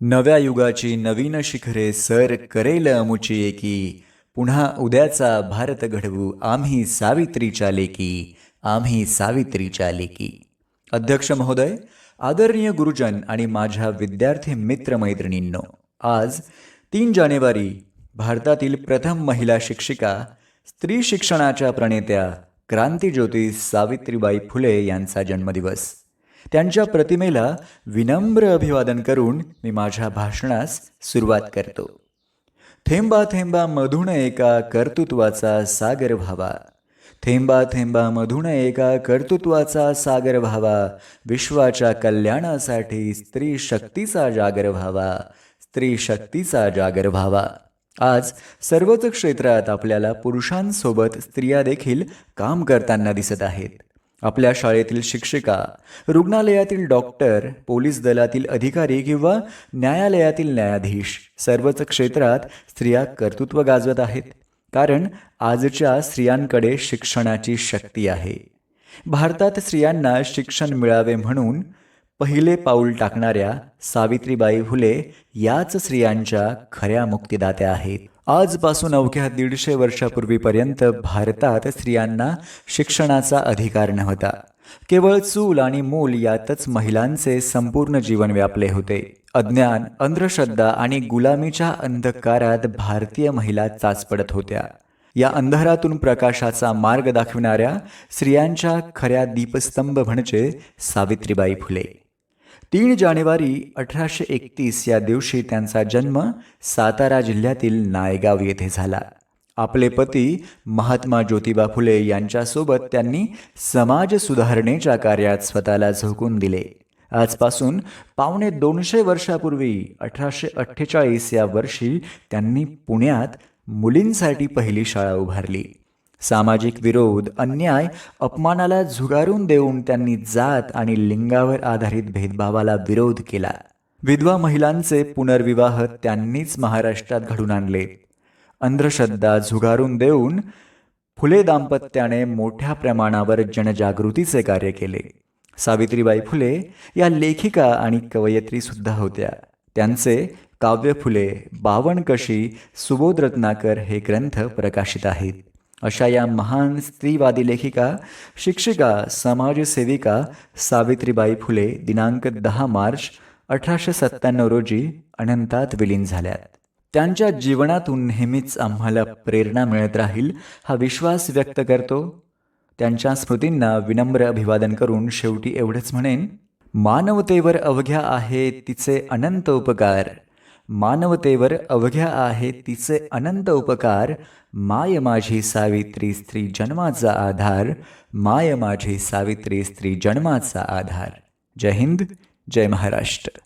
नव्या युगाची नवीन शिखरे सर करेल अमुची एकी. पुन्हा उद्याचा भारत घडवू आम्ही सावित्रीच्या लेकी आम्ही सावित्रीच्या लेकी. अध्यक्ष महोदय आदरणीय गुरुजन आणि माझ्या विद्यार्थी मित्रमैत्रिणींनो आज तीन जानेवारी भारतातील प्रथम महिला शिक्षिका स्त्री शिक्षणाच्या प्रणेत्या क्रांतीज्योती सावित्रीबाई फुले यांचा जन्मदिवस. त्यांच्या प्रतिमेला विनम्र अभिवादन करून मी माझ्या भाषणास सुरुवात करतो. थेंबा थेंबा मधुण एका कर्तृत्वाचा सागर व्हावा. थेंबा थेंबा मधुण एका कर्तृत्वाचा सागर व्हावा. विश्वाच्या कल्याणासाठी स्त्री शक्तीचा जागर व्हावा. स्त्री शक्तीचा जागर व्हावा. आज सर्वच क्षेत्रात आपल्याला पुरुषांसोबत स्त्रिया देखील काम करताना दिसत आहेत. आपल्या शाळेतील शिक्षिका रुग्णालयातील डॉक्टर पोलीस दलातील अधिकारी किंवा न्यायालयातील न्यायाधीश सर्वच क्षेत्रात स्त्रिया कर्तृत्व गाजवत आहेत. कारण आजच्या स्त्रियांकडे शिक्षणाची शक्ती आहे. भारतात स्त्रियांना शिक्षण मिळावे म्हणून पहिले पाऊल टाकणाऱ्या सावित्रीबाई फुले याच स्त्रियांच्या खऱ्या मुक्तिदात्या आहेत. आजपासून अवघ्या दीडशे वर्षापूर्वीपर्यंत भारतात स्त्रियांना शिक्षणाचा अधिकार नव्हता. केवळ चूल आणि मूल यातच महिलांचे संपूर्ण जीवन व्यापले होते. अज्ञान अंधश्रद्धा आणि गुलामीच्या अंधकारात भारतीय महिला चाचपडत होत्या. या अंधारातून प्रकाशाचा मार्ग दाखविणाऱ्या स्त्रियांच्या खऱ्या दीपस्तंभ म्हणजे सावित्रीबाई फुले. तीन जानेवारी अठराशे एकतीस या दिवशी त्यांचा जन्म सातारा जिल्ह्यातील नायगाव येथे झाला. आपले पती महात्मा ज्योतिबा फुले यांच्यासोबत त्यांनी समाज सुधारणेच्या कार्यात स्वतःला झोकून दिले. आजपासून पावणे दोनशे वर्षापूर्वी अठराशे अठ्ठेचाळीस या वर्षी त्यांनी पुण्यात मुलींसाठी पहिली शाळा उभारली. सामाजिक विरोध अन्याय अपमानाला झुगारून देऊन त्यांनी जात आणि लिंगावर आधारित भेदभावाला विरोध केला. विधवा महिलांचे पुनर्विवाह त्यांनीच महाराष्ट्रात घडून आणले. अंधश्रद्धा झुगारून देऊन फुले दाम्पत्याने मोठ्या प्रमाणावर जनजागृतीचे कार्य केले. सावित्रीबाई फुले या लेखिका आणि कवयित्री सुद्धा होत्या. त्यांचे काव्य फुले बावणकशी सुबोध रत्नाकर हे ग्रंथ प्रकाशित आहेत. अशा या महान स्त्रीवादी लेखिका शिक्षिका समाजसेविका सावित्रीबाई फुले दिनांक दहा मार्च अठराशे सत्त्याण्णव रोजी अनंतात विलीन झाल्यात. त्यांच्या जीवनातून नेहमीच आम्हाला प्रेरणा मिळत राहील हा विश्वास व्यक्त करतो. त्यांच्या स्मृतींना विनम्र अभिवादन करून शेवटी एवढंच म्हणेन मानवतेवर अवघ्या आहे तिचे अनंत उपकार. मानवतेवर अवघ्या आहे तिचे अनंत उपकार. माय माझी सावित्री स्त्री जन्माचा आधार. माय माझी सावित्री स्त्री जन्माचा आधार. जय हिंद जय महाराष्ट्र.